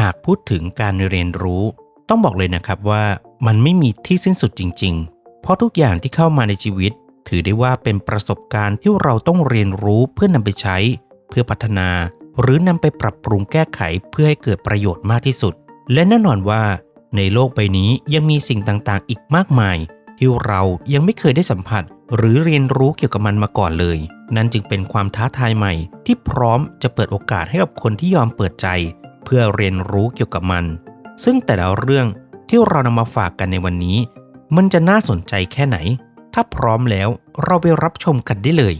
หากพูดถึงการเรียนรู้ ต้องบอกเลยนะครับว่ามันไม่มีที่สิ้นสุดจริง ๆ เพราะทุกอย่างที่เข้ามาในชีวิต ถือได้ว่าเป็นประสบการณ์ที่เราต้องเรียนรู้เพื่อนำไปใช้ เพื่อพัฒนา หรือนำไปปรับปรุงแก้ไขเพื่อให้เกิดประโยชน์มากที่สุด และแน่นอนว่า ในโลกใบนี้ยังมีสิ่งต่างๆ อีกมากมาย ที่เรายังไม่เคยได้สัมผัส หรือเรียนรู้เกี่ยวกับมันมาก่อนเลย นั่นจึงเป็นความท้าทายใหม่ ที่พร้อมจะเปิดโอกาสให้กับคนที่ยอมเปิดใจ เพื่อเรียนรู้เกี่ยวกับมัน ซึ่งแต่ละเรื่องที่เรานำมาฝากกันในวันนี้ มันจะน่าสนใจแค่ไหน ถ้าพร้อมแล้วเราไปรับชมกันได้เลย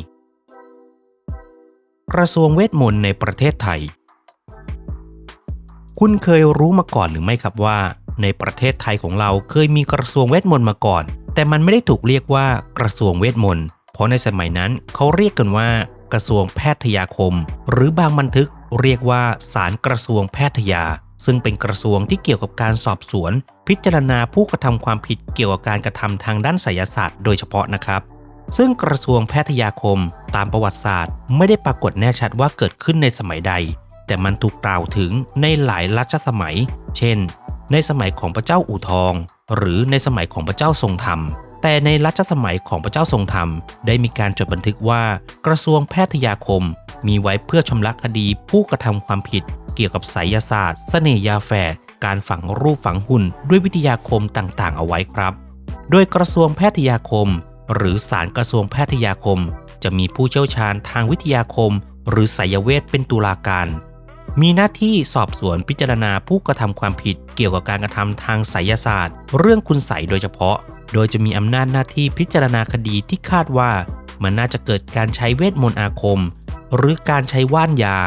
กระทรวงเวทมนต์ในประเทศไทย คุณเคยรู้มาก่อนหรือไม่ครับว่า ในประเทศไทยของเราเคยมีกระทรวงเวทมนต์มาก่อน แต่มันไม่ได้ถูกเรียกว่ากระทรวงเวทมนต์เพราะในสมัยนั้นเขาเรียกกันว่า กระทรวงแพทยาคม หรือบางบันทึก เรียกว่าสารกระทรวงแพทยา ซึ่งเป็นกระทรวงที่เกี่ยวกับการสอบสวน พิจารณาผู้กระทำความผิดเกี่ยวกับการกระทำทางด้านไสยศาสตร์โดยเฉพาะนะครับ ซึ่งกระทรวงแพทยาคมตามประวัติศาสตร์ ไม่ได้ปรากฏแน่ชัดว่าเกิดขึ้นในสมัยใด แต่มันถูกกล่าวถึงในหลายรัชสมัย เช่น ในสมัยของพระเจ้าอู่ทอง หรือในสมัยของพระเจ้าทรงธรรมแต่ในรัชสมัยของพระเจ้าทรงธรรม ได้มีการจดบันทึกว่า กระทรวงแพทยาคม มีไว้เพื่อชำระคดีผู้กระทำความผิด เกี่ยวกับไสยศาสตร์เสน่ยาแฝดการฝังรูปฝังหุ่นด้วยวิทยาคมต่างๆ เอาไว้ครับ โดยกระทรวงแพทยาคม หรือสารกระทรวงแพทยาคม จะมีผู้เชี่ยวชาญทางวิทยาคม หรือไสยเวทเป็นตุลาการ มีหน้าที่สอบสวนพิจารณาผู้กระทำความผิด เกี่ยวกับการกระทำทางไสยศาสตร์ เรื่องคุณไสยโดยเฉพาะ โดยจะมีอำนาจหน้าที่พิจารณาคดีที่คาดว่า มันน่าจะเกิดการใช้เวทมนต์อาคม หรือการใช้ว่านยา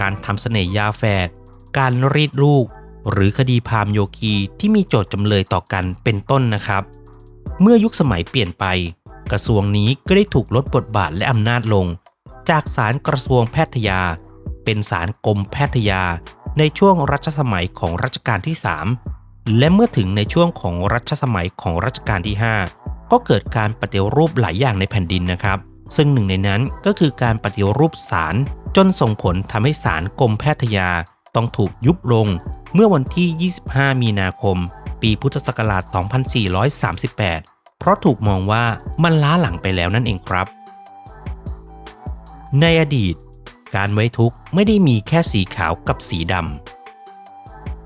การทำเสน่ห์ยาแฝด การรีดลูก หรือคดีพามโยคีที่มีโจทย์จำเลยต่อกันเป็นต้นนะครับ เมื่อยุคสมัยเปลี่ยนไป กระทรวงนี้ก็ได้ถูกลดบทบาทและอำนาจลง จากศาลกระทรวงแพทยา เป็นศาลกรมแพทยา ในช่วงรัชสมัยของรัชกาลที่ 3 และเมื่อถึงในช่วงของรัชสมัยของรัชกาลที่ 5 ก็เกิดการปฏิรูปหลายอย่างในแผ่นดินนะครับ ซึ่งหนึ่งในนั้นก็คือการปฏิรูปศาลจนส่งผลทำให้ศาลกรมแพทยาต้องถูกยุบลง เมื่อวันที่ 25 มีนาคม ปีพุทธศักราช 2438 เพราะถูกมองว่ามันล้าหลังไปแล้วนั่นเองครับ ในอดีต การไว้ทุกข์ไม่ได้มีแค่สีขาวกับสีด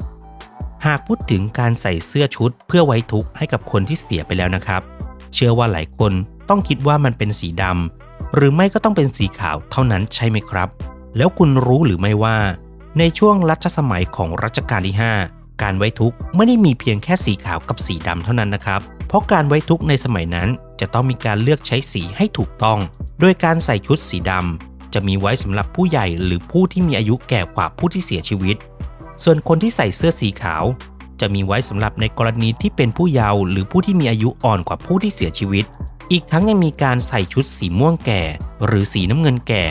ำ หากพูดถึงการใส่เสื้อชุดเพื่อไว้ทุกข์ให้กับคนที่เสียไปแล้วนะครับ เชื่อว่าหลายคน ต้องคิดว่ามันเป็นสีดำหรือไม่ก็ต้องเป็นสีขาวเท่านั้นใช่ไหมครับ แล้วคุณรู้หรือไม่ว่า ในช่วงรัชสมัยของรัชกาลที่ 5 การไว้ทุกข์ไม่ได้มีเพียงแค่สีขาวกับสีดำเท่านั้นนะครับ เพราะการไว้ทุกข์ในสมัยนั้นจะต้องมีการเลือกใช้สีให้ถูกต้อง โดยการใส่ชุดสีดำจะมีไว้สำหรับผู้ใหญ่หรือผู้ที่มีอายุแก่กว่าผู้ที่เสียชีวิต ส่วนคนที่ใส่เสื้อสีขาว จะมีไว้สำหรับในกรณีที่เป็นผู้เยาว์หรือผู้ที่มีอายุอ่อนกว่าผู้ที่เสียชีวิต อีกทั้งยังมีการใส่ชุดสีม่วงแก่ หรือสีน้ำเงินแก่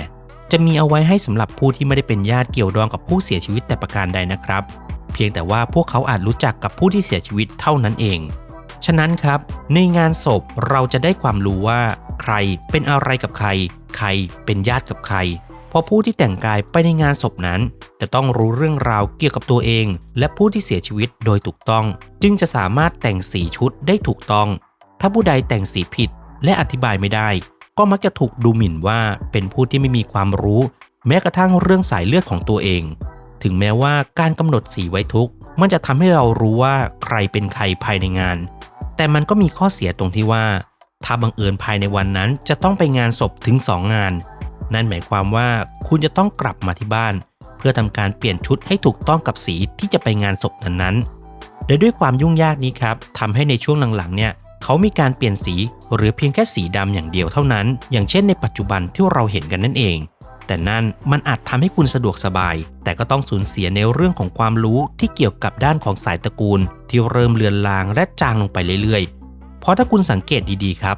จะมีเอาไว้ให้สำหรับผู้ที่ไม่ได้เป็นญาติเกี่ยวดองกับผู้เสียชีวิตแต่ประการใดนะครับ เพียงแต่ว่าพวกเขาอาจรู้จักกับผู้ที่เสียชีวิตเท่านั้นเอง ฉะนั้นครับ ในงานศพเราจะได้ความรู้ว่า ใครเป็นอะไรกับใคร ใครเป็นญาติกับใคร เพราะผู้ที่แต่งกายไปในงานศพนั้น จะต้องรู้เรื่องราวเกี่ยวกับตัวเอง และผู้ที่เสียชีวิตโดยถูกต้อง จึงจะสามารถแต่งสีชุดได้ถูกต้อง ถ้าผู้ใดแต่งสีผิดและอธิบายไม่ได้ ก็มักจะถูกดูหมิ่นว่าเป็นผู้ที่ไม่มีความรู้ แม้กระทั่งเรื่องสายเลือดของตัวเอง ถึงแม้ว่าการกำหนดสีไว้ทุกมันจะทำให้เรารู้ว่าใครเป็นใครภายในงาน แต่มันก็มีข้อเสียตรงที่ว่า ถ้าบังเอิญภายในวันนั้นจะต้องไปงานศพถึง 2 งาน นั่นหมายความว่าคุณจะต้องกลับมาที่บ้าน เพื่อทำการเปลี่ยนชุดให้ถูกต้องกับสีที่จะไปงานศพนั้นๆและด้วยความยุ่งยากนี้ครับทำให้ในช่วงหลังๆเนี่ยเขามีการเปลี่ยนสีหรือเพียงแค่สีดำอย่างเดียวเท่านั้น อย่างเช่นในปัจจุบันที่เราเห็นกันนั่นเอง แต่นั่นมันอาจทำให้คุณสะดวกสบาย แต่ก็ต้องสูญเสียในเรื่องของความรู้ที่เกี่ยวกับด้านของสายตระกูล ที่เริ่มเลือนลางและจางลงไปเรื่อยๆ เพราะถ้าคุณสังเกตดีๆครับ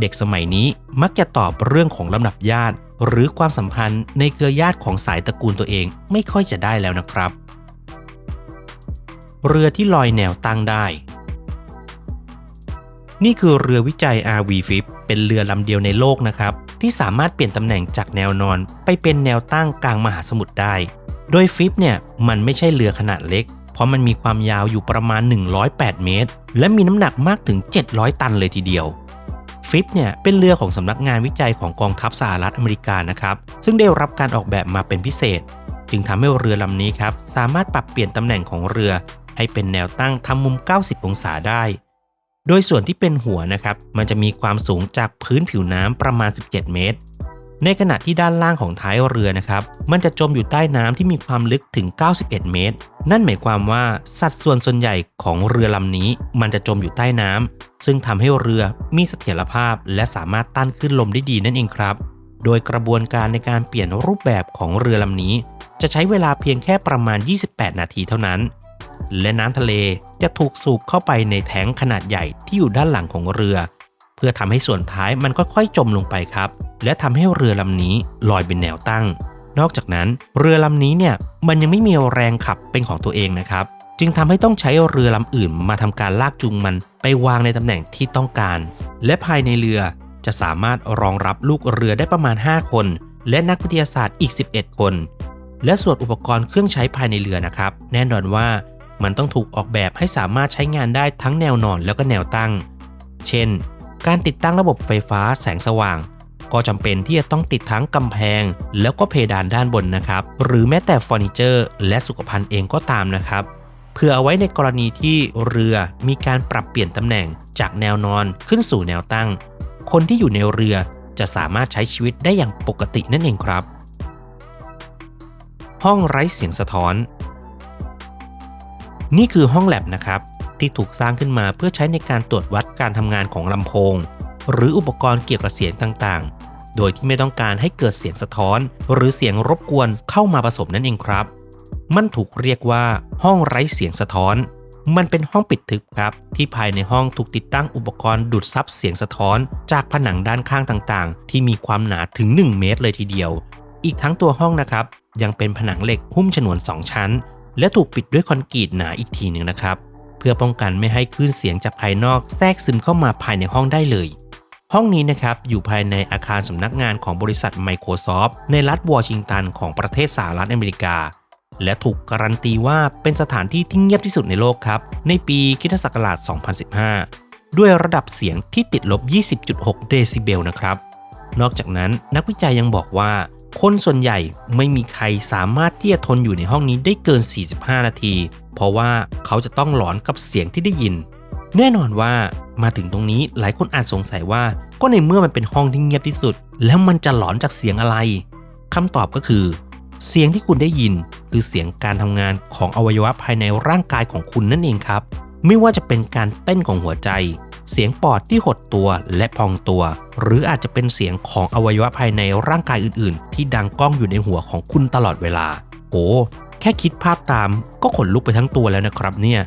เด็กสมัยนี้มักจะตอบเรื่องของลำดับญาติ หรือความสัมพันธ์ในเครือญาติของสายตระกูลตัวเองไม่ค่อยจะได้แล้วนะครับ เรือที่ลอยแนวตั้งได้ นี่คือเรือวิจัย RV-5 เป็นเรือลำเดียวในโลกนะครับ ที่สามารถเปลี่ยนตำแหน่งจากแนวนอนไปเป็นแนวตั้งกลางมหาสมุทรได้ โดยฟิปเนี่ยมันไม่ใช่เรือขนาดเล็ก เพราะมันมีความยาวอยู่ประมาณ 108 เมตร และมีน้ำหนักมากถึง 700 ตันเลยทีเดียว ฟิปเนี่ยเป็นเรือของสำนักงานวิจัยของกองทัพสหรัฐอเมริกานะครับซึ่งได้รับการออกแบบมาเป็นพิเศษ จึงทำให้เรือลำนี้ครับสามารถปรับเปลี่ยนตำแหน่งของเรือ ให้เป็นแนวตั้งทำมุม 90 องศาได้ โดยส่วนที่เป็นหัวนะครับมันจะมีความสูงจากพื้นผิวน้ำประมาณ 17 เมตร ในขณะที่ด้านล่างของท้ายเรือนะครับ มันจะจมอยู่ใต้น้ำที่มีความลึกถึง 91 เมตร นั่นหมายความว่าสัดส่วนส่วนใหญ่ของเรือลำนี้ มันจะจมอยู่ใต้น้ำซึ่งทำให้เรือมีเสถียรภาพ และสามารถต้านขึ้นลมได้ดีนั่นเองครับ โดยกระบวนการในการเปลี่ยนรูปแบบของเรือลำนี้ จะใช้เวลาเพียงแค่ประมาณ 28 นาทีเท่านั้น และน้ำทะเลจะถูกสูบเข้าไปในแทงขนาดใหญ่ที่อยู่ด้านหลังของเรือ เพื่อทำให้ส่วนท้ายมันค่อยๆจมลงไปครับ และทำให้เรือลำนี้ลอยเป็นแนวตั้ง นอกจากนั้นเรือลำนี้เนี่ยมันยังไม่มีแรงขับเป็นของตัวเองนะครับ จึงทำให้ต้องใช้เรือลำอื่นมาทำการลากจูงมันไปวางในตำแหน่งที่ต้องการ และภายในเรือจะสามารถรองรับลูกเรือได้ประมาณ 5 คน และนักวิทยาศาสตร์อีก 11 คน และส่วนอุปกรณ์เครื่องใช้ภายในเรือนะครับ แน่นอนว่ามันต้องถูกออกแบบให้สามารถใช้งานได้ทั้งแนวนอนแล้วก็แนวตั้ง เช่น การติดตั้งระบบไฟฟ้าแสงสว่าง ก็จำเป็นที่จะต้องติดทั้งกำแพง แล้วก็เพดานด้านบนนะครับ หรือแม้แต่เฟอร์นิเจอร์ และสุขภัณฑ์เองก็ตามนะครับ เพื่อเอาไว้ในกรณีที่เรือมีการปรับเปลี่ยนตำแหน่งจากแนวนอนขึ้นสู่แนวตั้ง คนที่อยู่ในเรือจะสามารถใช้ชีวิตได้อย่างปกตินั่นเองครับ ห้องไร้เสียงสะท้อน นี่คือห้องแลบนะครับ ที่ถูกสร้างขึ้นมาเพื่อใช้ในการตรวจวัดการทำงานของลำโพง หรืออุปกรณ์เกี่ยวกับเสียงต่างๆ โดยที่ไม่ต้องการให้เกิดเสียงสะท้อน หรือเสียงรบกวนเข้ามาผสมนั่นเองครับ มันถูกเรียกว่าห้องไร้เสียงสะท้อน มันเป็นห้องปิดทึบครับ ที่ภายในห้องถูกติดตั้งอุปกรณ์ดูดซับเสียงสะท้อน จากผนังด้านข้างต่างๆ ที่มีความหนาถึง 1 เมตรเลยทีเดียว อีกทั้งตัวห้องนะครับยังเป็นผนังเหล็กหุ้มฉนวน 2 ชั้น และถูกปิดด้วยคอนกรีตหนาอีกทีหนึ่งนะครับ เพื่อป้องกันไม่ให้คลื่นเสียงจากภายนอกแทรกซึมเข้ามาภายในห้องได้เลย ห้องนี้นะครับอยู่ภายในอาคารสำนักงานของบริษัท Microsoft ในรัฐวอชิงตันของประเทศสหรัฐอเมริกา และถูกการันตีว่าเป็นสถานที่ที่เงียบที่สุดในโลกครับ ในปีคริสตศักราช 2015 ด้วยระดับเสียงที่ติดลบ 20.6 เดซิเบลนะครับ นอกจากนั้นนักวิจัยยังบอกว่า คนส่วนใหญ่ไม่มีใครสามารถที่จะทนอยู่ในห้องนี้ได้เกิน 45 นาที เพราะว่าเขาจะต้องหลอนกับเสียงที่ได้ยิน แน่นอนว่ามาถึงตรงนี้หลายคนอาจสงสัยว่า ก็ในเมื่อมันเป็นห้องที่เงียบที่สุด แล้วมันจะหลอนจากเสียงอะไรคำตอบก็คือ เสียงที่คุณได้ยินคือเสียงการทำงานของอวัยวะภายในร่างกายของคุณนั่นเองครับ ไม่ว่าจะเป็นการเต้นของหัวใจ เสียงปอดที่หดตัวและพองตัว หรืออาจจะเป็นเสียงของอวัยวะภายในร่างกายอื่นๆ ที่ดังก้องอยู่ในหัวของคุณตลอดเวลา โอ้แค่คิดภาพตามก็ขนลุกไปทั้งตัวแล้วนะครับเนี่ย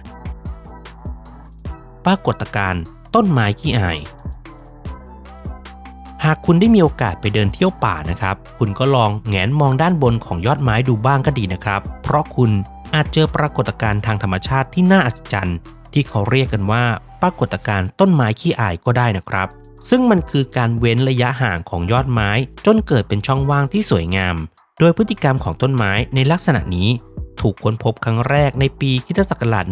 ปรากฏการณ์ต้นไม้ขี้อาย หากคุณได้มีโอกาสไปเดินเที่ยวป่านะครับ คุณก็ลองแงนมองด้านบนของยอดไม้ดูบ้างก็ดีนะครับ เพราะคุณอาจเจอปรากฏการณ์ทางธรรมชาติที่น่าอัศจรรย์ ที่เขาเรียกกันว่า ปรากฏการณ์ต้นไม้ขี้อายก็ได้นะครับ ซึ่งมันคือการเว้นระยะห่างของยอดไม้ จนเกิดเป็นช่องว่างที่สวยงาม โดยพฤติกรรมของต้นไม้ในลักษณะนี้ถูกค้นพบครั้งแรกในปีคิศักราช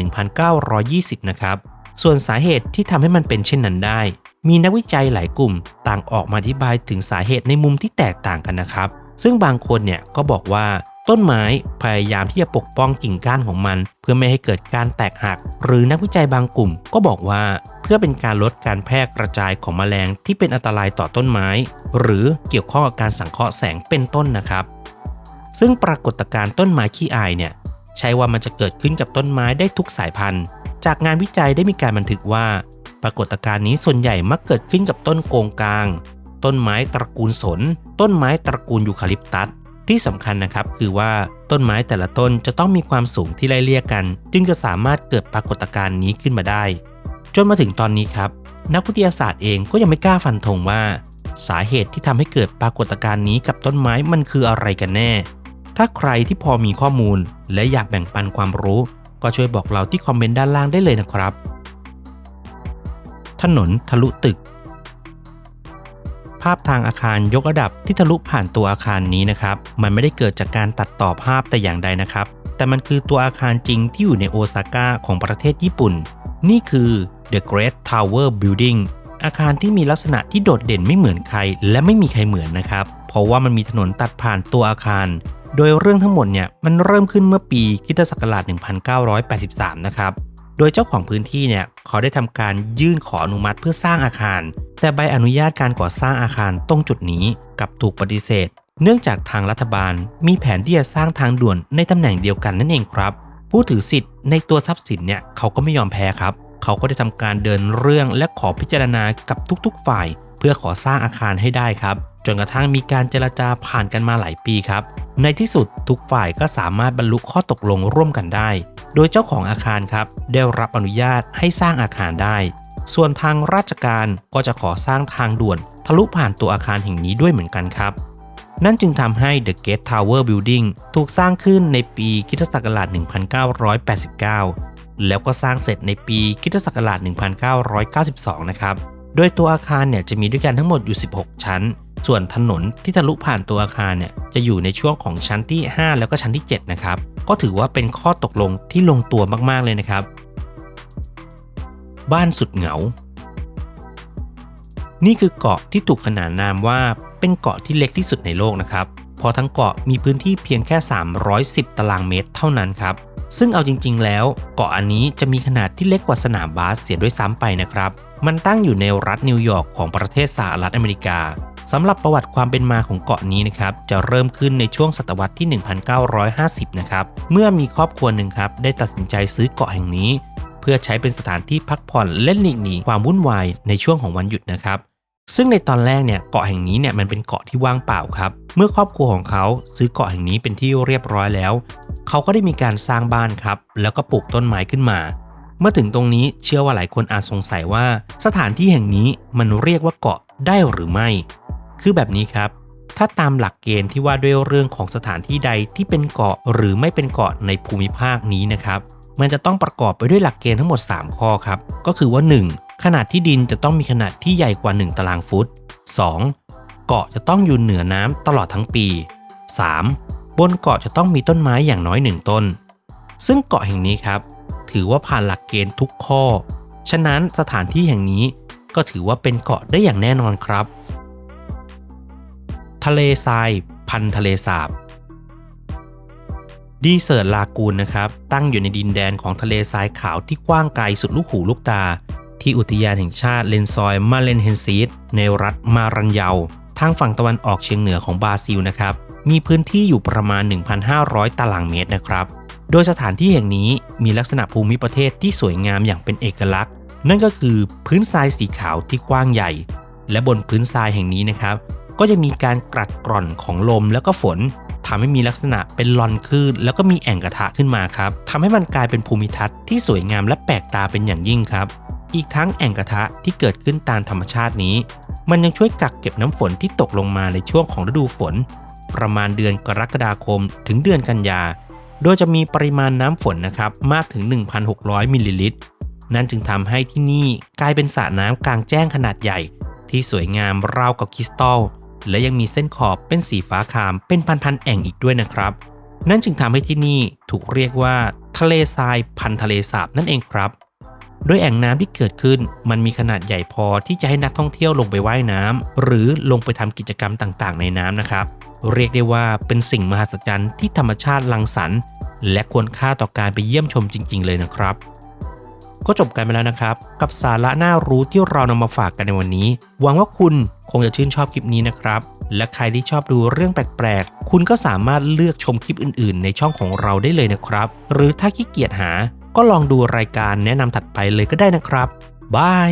1920 นะครับ ส่วนสาเหตุที่ทำให้มันเป็นเช่นนั้นได้ มีนักวิจัยหลายกลุ่มต่างออกมาอธิบายถึงสาเหตุในมุมที่แตกต่างกันนะครับ ซึ่งบางคนเนี่ยก็บอกว่าต้นไม้พยายามที่จะปกป้องกิ่งก้านของมัน พื่อไม่ให้เกิดการแตกหัก หรือนักวิจัยบางกลุ่มก็บอกว่าเพื่อเป็นการลดการแพร่กระจายของแมลงที่เป็นอันตรายต่อต้นไม้ หรือเกี่ยวข้องกับการสังเคราะห์แสงเป็นต้นนะครับ ซึ่งปรากฏการณ์ต้นไม้ขี้อายเนี่ยใช่ว่ามันจะเกิดขึ้นกับต้นไม้ได้ทุกสายพันธุ์ จากงานวิจัยได้มีการบันทึกว่า ปรากฏการณ์นี้ส่วนใหญ่มักเกิดขึ้นกับต้นโกงกลาง ต้นไม้ตระกูลสน ต้นไม้ตระกูลยูคาลิปตัส ที่สำคัญนะครับคือว่าต้นไม้แต่ละต้นจะต้องมีความสูงที่ไล่เลี่ยกัน จึงจะสามารถเกิดปรากฏการณ์นี้ขึ้นมาได้ จนมาถึงตอนนี้ครับ นักวิทยาศาสตร์เองก็ยังไม่กล้าฟันธงว่า สาเหตุที่ทำให้เกิดปรากฏการณ์นี้กับต้นไม้มันคืออะไรกันแน่ ถ้าใครที่พอมีข้อมูล และอยากแบ่งปันความรู้ ก็ช่วยบอกเราที่คอมเมนต์ด้านล่างได้เลยนะครับ ถนนทะลุตึกาพทางอาคารยกระดับที่ทะลุผ่านตัวอาคารนี้นะครับ มันไม่ได้เกิดจากการตัดต่อภาพแต่อย่างใดนะครับ แต่มันคือตัวอาคารจริงที่อยู่ในโอซาก้าของประเทศญี่ปุ่น นี่คือ The Great Tower Building อาคารที่มีลักษณะที่โดดเด่นไม่เหมือนใคร และไม่มีใครเหมือนนะครับ เพราะว่ามันมีถนนตัดผ่านตัวอาคาร โดยเรื่องทั้งหมดเนี่ยมันเริ่มขึ้นเมื่อปีคริสตศักราช 1983 นะครับ โดยเจ้าของพื้นที่เนี่ยเขาได้ทำการยื่นขออนุมัติเพื่อสร้างอาคาร แต่ใบอนุญาตการก่อสร้างอาคารตรงจุดนี้กับถูกปฏิเสธ เนื่องจากทางรัฐบาลมีแผนที่จะสร้างทางด่วนในตำแหน่งเดียวกันนั่นเองครับ ผู้ถือสิทธิ์ในตัวทรัพย์สินเนี่ยเขาก็ไม่ยอมแพ้ครับ เขาก็ได้ทำการเดินเรื่องและขอพิจารณากับทุกๆ ฝ่าย เพื่อขอสร้างอาคารให้ได้ครับ จนกระทั่งมีการเจรจาผ่านกันมาหลายปีครับ ในที่สุดทุกฝ่ายก็สามารถบรรลุข้อตกลงร่วมกันได้ โดยเจ้าของอาคารครับได้รับอนุญาตให้สร้างอาคารได้ ส่วนทางราชการก็จะขอสร้างทางด่วน ทะลุผ่านตัวอาคารแห่งนี้ด้วยเหมือนกันครับ นั่นจึงทำให้ The Gate Tower Building ถูกสร้างขึ้นในปีคริสตศักราช1989 แล้วก็สร้างเสร็จในปีคริสตศักราช1992 นะครับ โดยตัวอาคารเนี่ยจะมีด้วยกันทั้งหมดอยู่ 16 ชั้น ส่วนถนนที่ทะลุผ่านตัวอาคารเนี่ยจะอยู่ในช่วงของชั้นที่ 5 แล้วก็ชั้นที่ 7 นะครับ ก็ถือว่าเป็นข้อตกลงที่ลงตัวมากๆเลยนะครับ บ้านสุดเหงา นี่คือเกาะที่ถูกขนานนามว่าเป็นเกาะที่เล็กที่สุดในโลกนะครับเพราะทั้งเกาะมีพื้นที่เพียงแค่ 310 ตารางเมตรเท่านั้นครับ ซึ่งเอาจริง ๆ แล้ว เกาะอันนี้จะมีขนาดที่เล็กกว่าสนามบาสเสียด้วยซ้ำไปนะครับ มันตั้งอยู่ในรัฐนิวยอร์กของประเทศสหรัฐอเมริกาสำหรับประวัติความเป็นมาของเกาะนี้นะครับ จะเริ่มขึ้นในช่วงศตวรรษที่ 1950 นะครับ เมื่อมีครอบครัวหนึ่งครับ ได้ตัดสินใจซื้อเกาะแห่งนี้ พื่อใช้เป็นสถานที่พักผ่อนและหลีกหนีความวุ่นวายในช่วงของวันหยุดนะครับซึ่งในตอนแรกเนี่ยเกาะแห่งนี้เนี่ยมันเป็นเกาะที่ว่างเปล่าครับ เมื่อครอบครัวของเขาซื้อเกาะแห่งนี้เป็นที่เรียบร้อยแล้ว เขาก็ได้มีการสร้างบ้านครับ แล้วก็ปลูกต้นไม้ขึ้นมา เมื่อถึงตรงนี้เชื่อว่าหลายคนอาจสงสัยว่า สถานที่แห่งนี้มันเรียกว่าเกาะได้หรือไม่ คือแบบนี้ครับ ถ้าตามหลักเกณฑ์ที่ว่าด้วยเรื่องของสถานที่ใดที่เป็นเกาะหรือไม่เป็นเกาะในภูมิภาคนี้นะครับ มันจะต้องประกอบไปด้วยหลักเกณฑ์ทั้งหมด 3 ข้อครับ ก็คือว่า 1. ขนาดที่ดินจะต้องมีขนาดที่ใหญ่กว่า 1 ตารางฟุต 2. เกาะจะต้องอยู่เหนือน้ำตลอดทั้งปี 3. บนเกาะจะต้องมีต้นไม้อย่างน้อย 1 ต้น ซึ่งเกาะแห่งนี้ครับ ถือว่าผ่านหลักเกณฑ์ทุกข้อ ฉะนั้นสถานที่แห่งนี้ก็ถือว่าเป็นเกาะได้อย่างแน่นอนครับ ทะเลทราย พันทะเลสาบ ดีเซิร์ตลากูนนะครับตั้งอยู่ในดินแดนของทะเลทรายขาวที่กว้างไกลสุดลูกหูลูกตา ที่อุทยานแห่งชาติเลนซอยมาเลนเฮนซีดในรัฐมารันเยาทางฝั่งตะวันออกเฉียงเหนือของบราซิลนะครับมีพื้นที่อยู่ประมาณ 1,500 ตารางเมตรนะครับ โดยสถานที่แห่งนี้มีลักษณะภูมิประเทศที่สวยงามอย่างเป็นเอกลักษณ์ นั่นก็คือพื้นทรายสีขาวที่กว้างใหญ่ และบนพื้นทรายแห่งนี้นะครับ ก็จะมีการกรัดกร่อนของลมแล้วก็ฝน ทำให้มีลักษณะเป็นลอนคลื่นแล้วก็มีแอ่งกระทะขึ้นมาครับทำให้มันกลายเป็นภูมิทัศน์ที่สวยงามและแปลกตาเป็นอย่างยิ่งครับ อีกทั้งแอ่งกระทะที่เกิดขึ้นตามธรรมชาตินี้ มันยังช่วยกักเก็บน้ำฝนที่ตกลงมาในช่วงของฤดูฝน ประมาณเดือนกรกฎาคม ถึงเดือนกันยา โดยจะมีปริมาณน้ำฝนนะครับมากถึง 1,600 มิลลิลิตร นั่นจึงทำให้ที่นี่กลายเป็นสระน้ำกลางแจ้งขนาดใหญ่ ที่สวยงามราวกับคริสตัล และยังมีเส้นขอบเป็นสีฟ้าคามเป็นพันๆแอ่งอีกด้วยนะครับ นั่นจึงทำให้ที่นี่ถูกเรียกว่า ทะเลทรายพันทะเลสาบนั่นเองครับ โดยแอ่งน้ำที่เกิดขึ้น มันมีขนาดใหญ่พอที่จะให้นักท่องเที่ยวลงไปว่ายน้ำหรือลงไปทำกิจกรรมต่างๆ ในน้ำนะครับ เรียกได้ว่าเป็นสิ่งมหัศจรรย์ที่ธรรมชาติรังสรรค์และควรค่าต่อการไปเยี่ยมชมจริง ๆ เลยนะครับก็จบกันไปแล้วนะครับ กับสาระน่ารู้ที่เรานำมาฝากกันในวันนี้ หวังว่าคุณ คงจะชื่นชอบคลิปนี้นะครับ และใครที่ชอบดูเรื่องแปลกๆ คุณก็สามารถเลือกชมคลิปอื่นๆ ในช่องของเราได้เลยนะครับ หรือถ้าขี้เกียจหา ก็ลองดูรายการแนะนำถัดไปเลยก็ได้นะครับบาย